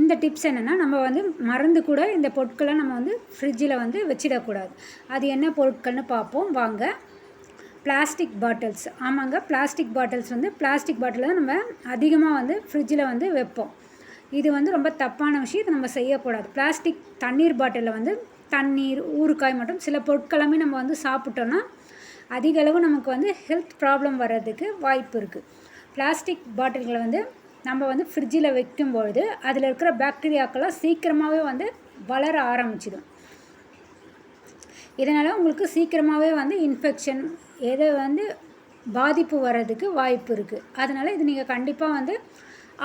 இந்த டிப்ஸ் என்னென்னா நம்ம வந்து மறந்து கூட இந்த பொருட்களை நம்ம வந்து ஃப்ரிட்ஜில் வந்து வச்சிடக்கூடாது. அது என்ன பொருட்கள்னு பார்ப்போம். வாங்க. பிளாஸ்டிக் பாட்டில்ஸ் ஆமாங்க. பிளாஸ்டிக் பாட்டில்ஸ் வந்து பிளாஸ்டிக் பாட்டில் தான் நம்ம அதிகமாக வந்து ஃப்ரிட்ஜில் வந்து வைப்போம். இது வந்து ரொம்ப தப்பான விஷயம். இது நம்ம செய்யக்கூடாது. பிளாஸ்டிக் தண்ணீர் பாட்டிலில் வந்து தண்ணீர் ஊறுக்காய் மற்றும் சில பொருட்களமே நம்ம வந்து சாப்பிட்டோன்னா அதிகளவு நமக்கு வந்து ஹெல்த் ப்ராப்ளம் வர்றதுக்கு வாய்ப்பு இருக்குது பிளாஸ்டிக் பாட்டில்களை வந்து நம்ம வந்து ஃப்ரிட்ஜில் வைக்கும்பொழுது அதில் இருக்கிற பாக்டீரியாக்கெல்லாம் சீக்கிரமாகவே வந்து வளர ஆரம்பிச்சிடும். இதனால் உங்களுக்கு சீக்கிரமாகவே வந்து இன்ஃபெக்ஷன் எதை வந்து பாதிப்பு வர்றதுக்கு வாய்ப்பு இருக்குது அதனால் இது நீங்கள் கண்டிப்பாக வந்து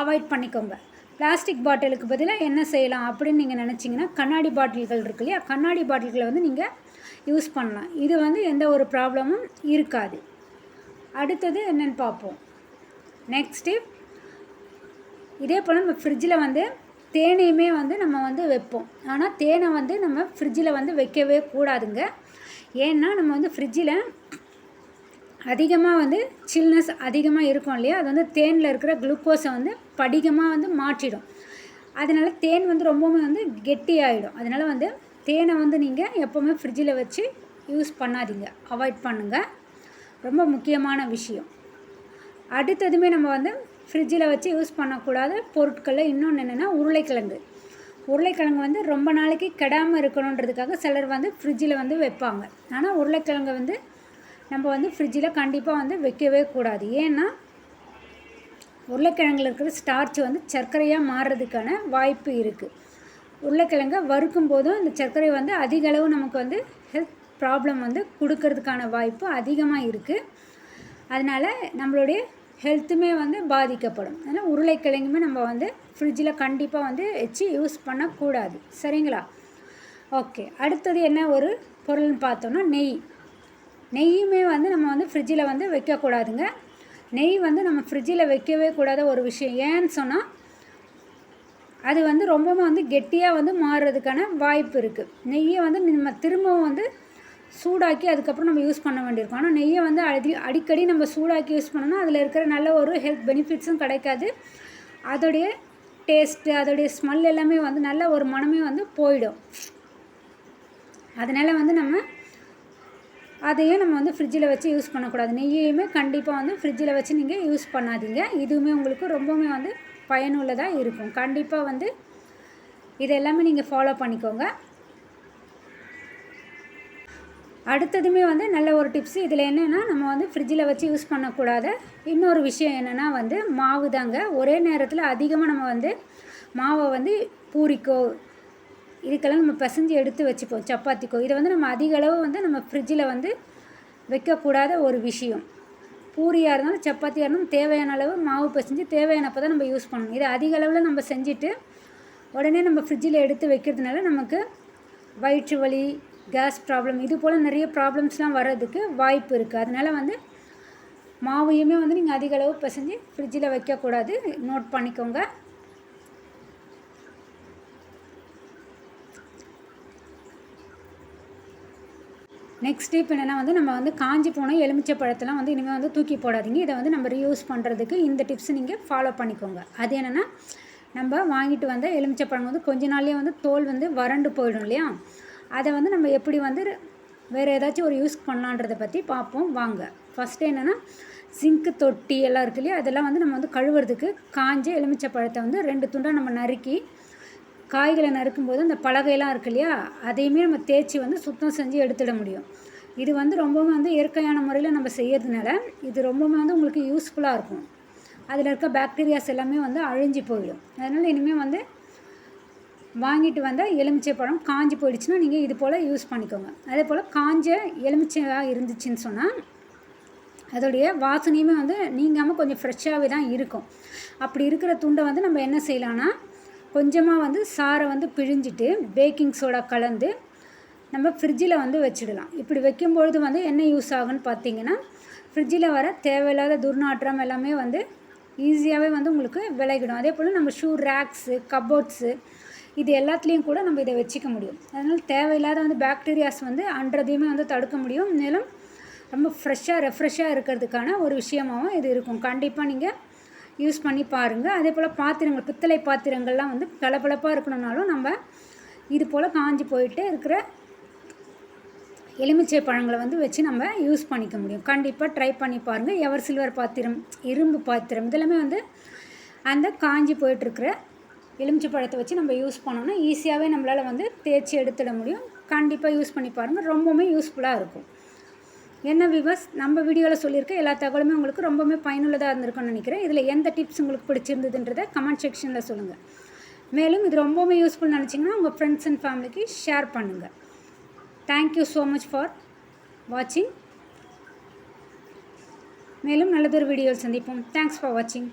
அவாய்ட் பண்ணிக்கோங்க. பிளாஸ்டிக் பாட்டிலுக்கு பதிலாக என்ன செய்யலாம் அப்படின்னு நீங்கள் நினச்சிங்கன்னா கண்ணாடி பாட்டில்கள் இருக்கு இல்லையா? கண்ணாடி பாட்டில்களை வந்து நீங்கள் யூஸ் பண்ணலாம். இது வந்து எந்த ஒரு ப்ராப்ளமும் இருக்காது. அடுத்தது என்னென்னு பார்ப்போம். நெக்ஸ்ட்டு இதே போல் நம்ம ஃப்ரிட்ஜில் வந்து தேனையுமே வந்து நம்ம வந்து வைப்போம். ஆனால் தேனை வந்து நம்ம ஃப்ரிட்ஜில் வந்து வைக்கவே கூடாதுங்க. ஏன்னா நம்ம வந்து ஃப்ரிட்ஜில் அதிகமாக வந்து சில்னஸ் அதிகமாக இருக்கும் இல்லையா? அது வந்து தேனில் இருக்கிற குளுக்கோஸை வந்து படிகமாக வந்து மாற்றிடும். அதனால் தேன் வந்து ரொம்பவுமே வந்து கெட்டியாயிடும். அதனால் வந்து தேனை வந்து நீங்கள் எப்போவுமே ஃப்ரிட்ஜில் வச்சு யூஸ் பண்ணாதீங்க. அவாய்ட் பண்ணுங்கள் ரொம்ப முக்கியமான விஷயம். அடுத்ததுமே நம்ம வந்து ஃப்ரிட்ஜில் வச்சு யூஸ் பண்ணக்கூடாத பொருட்களில் இன்னொன்று என்னென்னா உருளைக்கிழங்கு. உருளைக்கிழங்கு வந்து ரொம்ப நாளைக்கு கெடாமல் இருக்கணுன்றதுக்காக சிலர் வந்து ஃப்ரிட்ஜில் வந்து வைப்பாங்க. ஆனால் உருளைக்கிழங்கு வந்து நம்ம வந்து ஃப்ரிட்ஜில் கண்டிப்பாக வந்து வைக்கவே கூடாது. ஏன்னா உருளைக்கிழங்குல இருக்கிற ஸ்டார்ச் வந்து சர்க்கரையாக மாறுறதுக்கான வாய்ப்பு இருக்குது உருளைக்கிழங்கை வறுக்கும் போதும் இந்த சர்க்கரை வந்து அதிக அளவு நமக்கு வந்து ஹெல்த் ப்ராப்ளம் வந்து கொடுக்கறதுக்கான வாய்ப்பு அதிகமாக இருக்குது அதனால் நம்மளுடைய ஹெல்த்துமே வந்து பாதிக்கப்படும். அதனால் உருளைக்கிழங்குமே நம்ம வந்து ஃப்ரிட்ஜில் கண்டிப்பாக வந்து வச்சு யூஸ் பண்ணக்கூடாது. சரிங்களா? ஓகே அடுத்தது என்ன ஒரு பொருள்னு பார்த்தோன்னா நெய். நெய்யுமே வந்து நம்ம வந்து ஃப்ரிட்ஜில் வந்து வைக்கக்கூடாதுங்க. நெய் வந்து நம்ம ஃப்ரிட்ஜில் வைக்கவே கூடாத ஒரு விஷயம். ஏன்னு சொன்னால் அது வந்து ரொம்பவும் வந்து கெட்டியாக வந்து மாறுறதுக்கான வாய்ப்பு இருக்குது நெய்யை வந்து நம்ம திரும்பவும் வந்து சூடாக்கி அதுக்கப்புறம் நம்ம யூஸ் பண்ண வேண்டியிருக்கும். ஆனால் நெய்யை வந்து அடி அடிக்கடி நம்ம சூடாக்கி யூஸ் பண்ணணும் அதில் இருக்கிற நல்ல ஒரு ஹெல்த் பெனிஃபிட்ஸும் கிடைக்காது. அதோடைய டேஸ்ட்டு அதோடைய ஸ்மெல் எல்லாமே வந்து நல்ல ஒரு மனமே வந்து போயிடும். அதனால் வந்து நம்ம அதையும் நம்ம வந்து ஃப்ரிட்ஜில் வச்சு யூஸ் பண்ணக்கூடாது. நெய்யையுமே கண்டிப்பாக வந்து ஃப்ரிட்ஜில் வச்சு நீங்கள் யூஸ் பண்ணாதீங்க. இதுவுமே உங்களுக்கு ரொம்பவுமே வந்து பயனுள்ளதாக இருக்கும். கண்டிப்பாக வந்து இது எல்லாமே நீங்கள் ஃபாலோ பண்ணிக்கோங்க. அடுத்ததுமே வந்து நல்ல ஒரு டிப்ஸ் இதில் என்னென்னா நம்ம வந்து ஃப்ரிட்ஜில் வச்சு யூஸ் பண்ணக்கூடாத இன்னொரு விஷயம் என்னென்னா வந்து மாவு தாங்க. ஒரே நேரத்தில் அதிகமாக நம்ம வந்து மாவை வந்து பூரிக்கோ இதுக்கெல்லாம் நம்ம பிசைஞ்சு எடுத்து வச்சுப்போம். சப்பாத்திக்கோ. இதை வந்து நம்ம அதிக அளவு வந்து நம்ம ஃப்ரிட்ஜில் வந்து வைக்கக்கூடாத ஒரு விஷயம். பூரியாக இருந்தாலும் சப்பாத்தியாக இருந்தாலும் தேவையான அளவு மாவு பிசைஞ்சு தேவையானப்போ தான் நம்ம யூஸ் பண்ணணும். இதை அதிக அளவில் நம்ம செஞ்சுட்டு உடனே நம்ம ஃப்ரிட்ஜில் எடுத்து வைக்கிறதுனால நமக்கு வயிற்று வலி கேஸ் ப்ராப்ளம் இது போல் நிறைய ப்ராப்ளம்ஸ்லாம் வர்றதுக்கு வாய்ப்பு இருக்குது அதனால் வந்து மாவையுமே வந்து நீங்கள் அதிக அளவு பிசைஞ்சு ஃப்ரிட்ஜில் வைக்கக்கூடாது. நோட் பண்ணிக்கோங்க. நெக்ஸ்ட் டிப் என்னென்னா வந்து நம்ம வந்து காஞ்சி போன எலுமிச்சை பழத்தெல்லாம் வந்து இனிமேல் வந்து தூக்கி போடாதீங்க. இதை வந்து நம்ம ரீயூஸ் பண்ணுறதுக்கு இந்த டிப்ஸ் நீங்கள் ஃபாலோ பண்ணிக்கோங்க. அது என்னென்னா நம்ம வாங்கிட்டு வந்த எலுமிச்சை பழம் வந்து கொஞ்ச நாள்லேயே வந்து தோல் வந்து வறண்டு போயிடும் இல்லையா? அதை வந்து நம்ம எப்படி வந்து வேறு ஏதாச்சும் ஒரு யூஸ் பண்ணலான்றதை பற்றி பார்ப்போம். வாங்க. ஃபஸ்ட்டு என்னென்னா சிங்க்கு தொட்டி எல்லாம் இருக்கு இல்லையா? அதெல்லாம் வந்து நம்ம வந்து கழுவுறதுக்கு காஞ்ச எலுமிச்சை பழத்தை வந்து ரெண்டு துண்டாக நம்ம நறுக்கி காய்களை நறுக்கும்போது அந்த பலகையெல்லாம் இருக்கு இல்லையா? அதையுமே நம்ம தேய்ச்சி வந்து சுத்தம் செஞ்சு எடுத்துட முடியும். இது வந்து ரொம்பவும் வந்து இயற்கையான முறையில் நம்ம செய்கிறதுனால இது ரொம்பவுமே வந்து உங்களுக்கு யூஸ்ஃபுல்லாக இருக்கும். அதில் இருக்க பாக்டீரியாஸ் எல்லாமே வந்து அழிஞ்சு போயிடும். அதனால் இனிமேல் வந்து வாங்கிட்டு வந்தால் எலுமிச்சை பழம் காஞ்சி போயிடுச்சுன்னா நீங்கள் இது போல் யூஸ் பண்ணிக்கோங்க. அதே போல் காஞ்ச எலுமிச்சையாக இருந்துச்சுன்னு சொன்னால் அதோடைய வாசனையுமே வந்து நீங்காமல் கொஞ்சம் ஃப்ரெஷ்ஷாகவே தான் இருக்கும். அப்படி இருக்கிற துண்டை வந்து நம்ம என்ன செய்யலான்னா கொஞ்சமாக வந்து சாரை வந்து பிழிஞ்சிட்டு பேக்கிங் சோடா கலந்து நம்ம ஃப்ரிட்ஜில் வந்து வச்சிடலாம். இப்படி வைக்கும்பொழுது வந்து என்ன யூஸ் ஆகுன்னு பார்த்தீங்கன்னா ஃப்ரிட்ஜில் வர தேவையில்லாத துர்நாற்றம் எல்லாமே வந்து ஈஸியாகவே வந்து உங்களுக்கு விளைகிடும் அதே போல் நம்ம ஷூ ரேக்ஸு கபோர்ட்ஸு இது எல்லாத்துலேயும் கூட நம்ம இதை வச்சுக்க முடியும். அதனால் தேவையில்லாத வந்து பாக்டீரியாஸ் வந்து அன்றதையுமே வந்து தடுக்க முடியும். மேலும் ரொம்ப ஃப்ரெஷ்ஷாக ரெஃப்ரெஷ்ஷாக இருக்கிறதுக்கான ஒரு விஷயமாகவும் இது இருக்கும். கண்டிப்பாக நீங்கள் யூஸ் பண்ணி பாருங்கள் அதே போல் பாத்திரங்கள் பித்தளை பாத்திரங்கள்லாம் வந்து பளபளப்பாக இருக்கணும்னாலும் நம்ம இது போல் காஞ்சி போயிட்டு இருக்கிற எலுமிச்சை பழங்களை வந்து வச்சு நம்ம யூஸ் பண்ணிக்க முடியும். கண்டிப்பாக ட்ரை பண்ணி பாருங்கள் எவர் சில்வர் பாத்திரம் இரும்பு பாத்திரம் இதெல்லாமே வந்து அந்த காஞ்சி போயிட்டுருக்கிற எலுமிச்சை பழத்தை வச்சு நம்ம யூஸ் பண்ணோன்னா ஈஸியாகவே நம்மளால் வந்து தேய்ச்சி எடுத்துட முடியும். கண்டிப்பாக யூஸ் பண்ணி பாருங்கள் ரொம்பவுமே யூஸ்ஃபுல்லாக இருக்கும். என்ன விவஸ் நம்ம வீடியோவில் சொல்லியிருக்க எல்லா தகவலுமே உங்களுக்கு ரொம்பவுமே பயனுள்ளதாக இருந்திருக்கும்னு நினைக்கிறேன். இதில் எந்த டிப்ஸ் உங்களுக்கு பிடிச்சிருந்ததுன்றதை கமெண்ட் செக்ஷனில் சொல்லுங்கள் மேலும் இது ரொம்பவுமே யூஸ்ஃபுல் நினச்சிங்கன்னா உங்கள் ஃப்ரெண்ட்ஸ் அண்ட் ஃபேமிலிக்கு ஷேர் பண்ணுங்கள் thank you so much for வாட்சிங் மேலும் நல்லதொரு வீடியோவில் சந்திப்போம். தேங்க்ஸ் ஃபார் வாட்சிங்